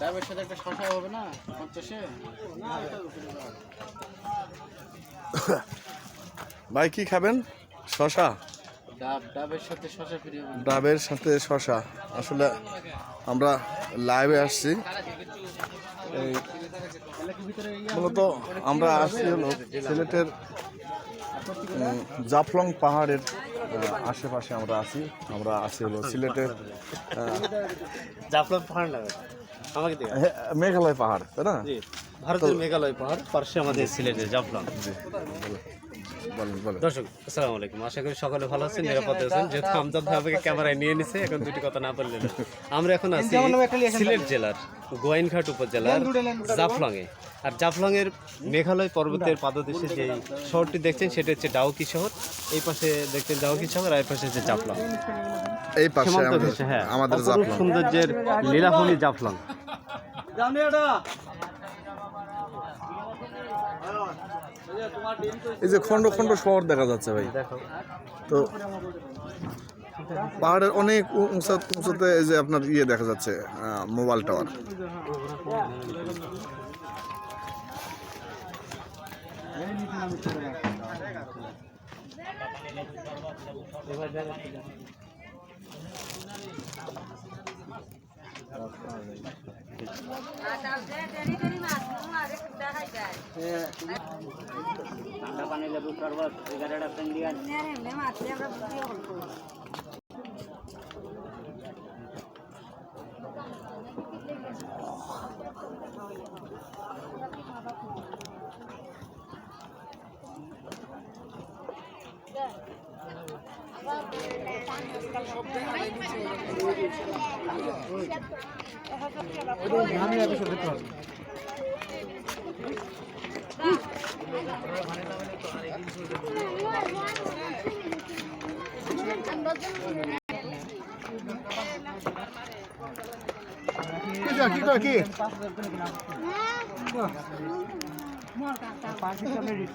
ডাবের সাথে একটা শশা হবে না? পঞ্চাশে ভাই কি খাবেন? শশা? ডাবের সাথে শশা ডাবের সাথে শশা। আসলে আমরা লাইভে আসছি। মূলত আমরা আসছি হলো সিলেটের জাফলং পাহাড়ের আশেপাশে আমরা আছি। আমরা আছি হলো সিলেটের জাফলং পাহাড় আমাকে মেঘালয় পাহাড় তাই না? জি ভারতের মেঘালয় পাহাড় পার্শ্বে আমাদের সিলেটের জাফলং। বলেন বলেন। দর্শক আসসালামু আলাইকুম। আশা করি সকলে ভালো আছেন নিরাপদে আছেন। যেহেতু আমজাদ ভাই আমাকে ক্যামেরায় নিয়ে নিছে এখন দুটি কথা না বললেন আমরা এখন আছি সিলেট জেলার গোয়াইনঘাট উপজেলার জাফলং এ আর জাফলং এর মেঘালয় পর্বতের পাদদেশে যে শহরটি দেখছেন সেটা হচ্ছে ডাউকি শহর। এই পাশে দেখছেন ডাউকি শহর আর এই পাশে হচ্ছে জাফলং। এই পাশে আমাদের হ্যাঁ। আমাদের জাফলং। সৌন্দর্যের লীলাভূমি জাফলং। এই যে খন্ড খন্ড শহর দেখা যাচ্ছে ভাই। তো পাহাড়ের অনেক উ- উঁচা উঁচুতে এই যে আপনার ইয়ে দেখা যাচ্ছে মোবাইল টাওয়ার। ঠান্ডা পানি লেবু শরবত এগারোটা কি কয় মোর কাটা পাঁচ মিনিট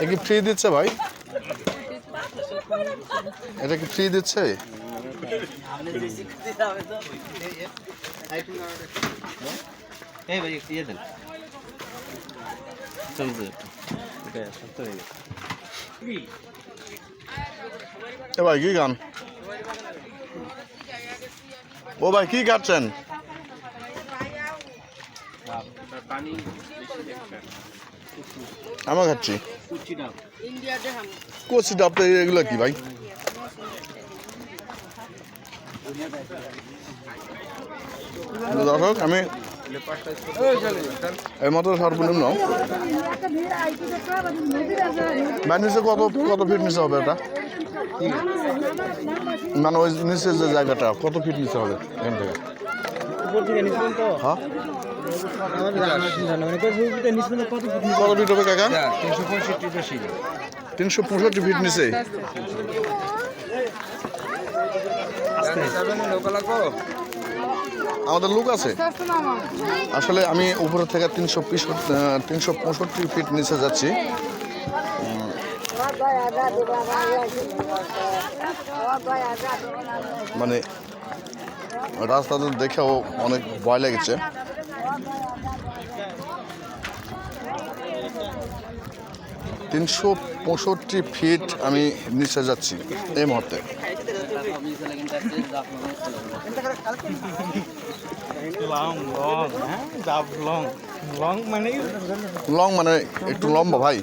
এ কি ফ্রি দিচ্ছে ভাই? এটা কি ফ্রি দিচ্ছে? এই ভাই দেন চলছে এটা হয়ে গেছে এ ভাই, কি গান? ও ভাই, কি কাটছেন আমরা খাচ্ছি। কচি ডাবটা এগুলো কি ভাই? দর্শক আমি মতো সর্বনিম্ন নিচে কত কত ফিট নিচে হবে ওটা মানে ওই নিচের যে জায়গাটা কত ফিট নিচে হবে এখান থেকে হ্যাঁ কত ফিট হবে কাকা তিনশো পঁয়ষট্টি ফিট নিচে আমাদের লোক আছে? আসলে আমি উপর থেকে তিনশো তিনশো পঁয়ষট্টি ফিট নিচে যাচ্ছি। মানে রাস্তাতে দেখেও অনেক ভয় লেগেছে। তিনশো পঁয়ষট্টি ফিট আমি নিচে যাচ্ছি এই মুহূর্তে। লং মানে একটু লম্বা, ভাই।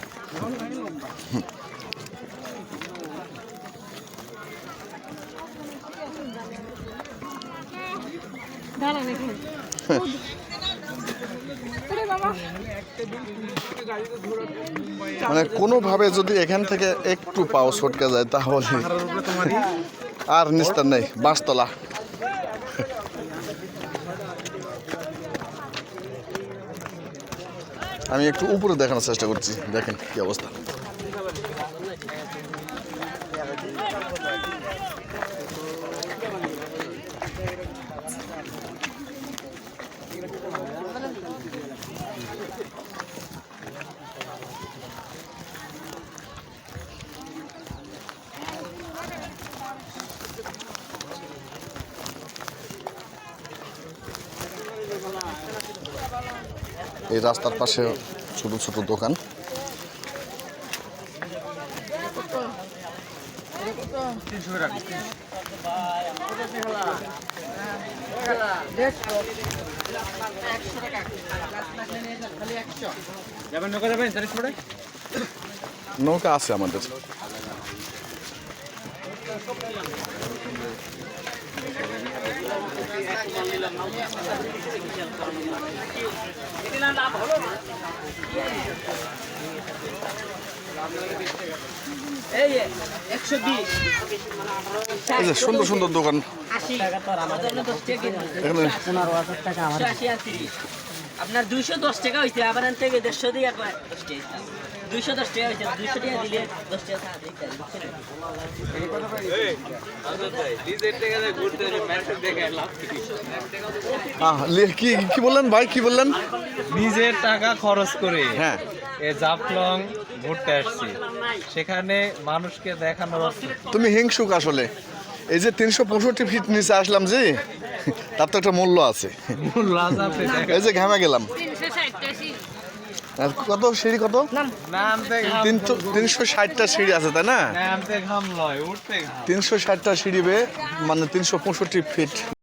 মানে কোনোভাবে যদি এখান থেকে একটু পাও ছটকে যায়, তাহলে আর নিস্তার নেই বাঁশতলা আমি একটু উপরে দেখানোর চেষ্টা করছি দেখেন কি অবস্থা। এই রাস্তার পাশে ছোট ছোট দোকান। নৌকা আছে আমাদের এই যে, একশো বিশ এই যে সুন্দর সুন্দর দোকান। আপনার দুইশো দশ টাকা হয়েছে আবার থেকে দেড়শো দিয়ে একবার দুইশো দশ টাকা হয়েছে দুইশো টাকা দিলে দশ টাকা ছাড় দিতে হবে, বুঝছেন? আহ, কি কি বললেন ভাই? কি বললেন? নিজের টাকা খরচ করে হ্যাঁ। এ জাফলং ঘুরতে আসছি। সেখানে মানুষকে দেখানোর তুমি হিংসুক আসলে। এই যে তিনশো পঁয়ষট্টি ফিট নিচে আসলাম যে তার তো একটা মূল্য আছে। দেখেন। এই যে ঘামে গেলাম। কত? সিঁড়ি কত? তিনশো তিনশো ষাটটা সিঁড়ি আছে তাই না? তিনশো ষাটটা সিঁড়ি বে মানে তিনশো পঁয়ষট্টি ফিট।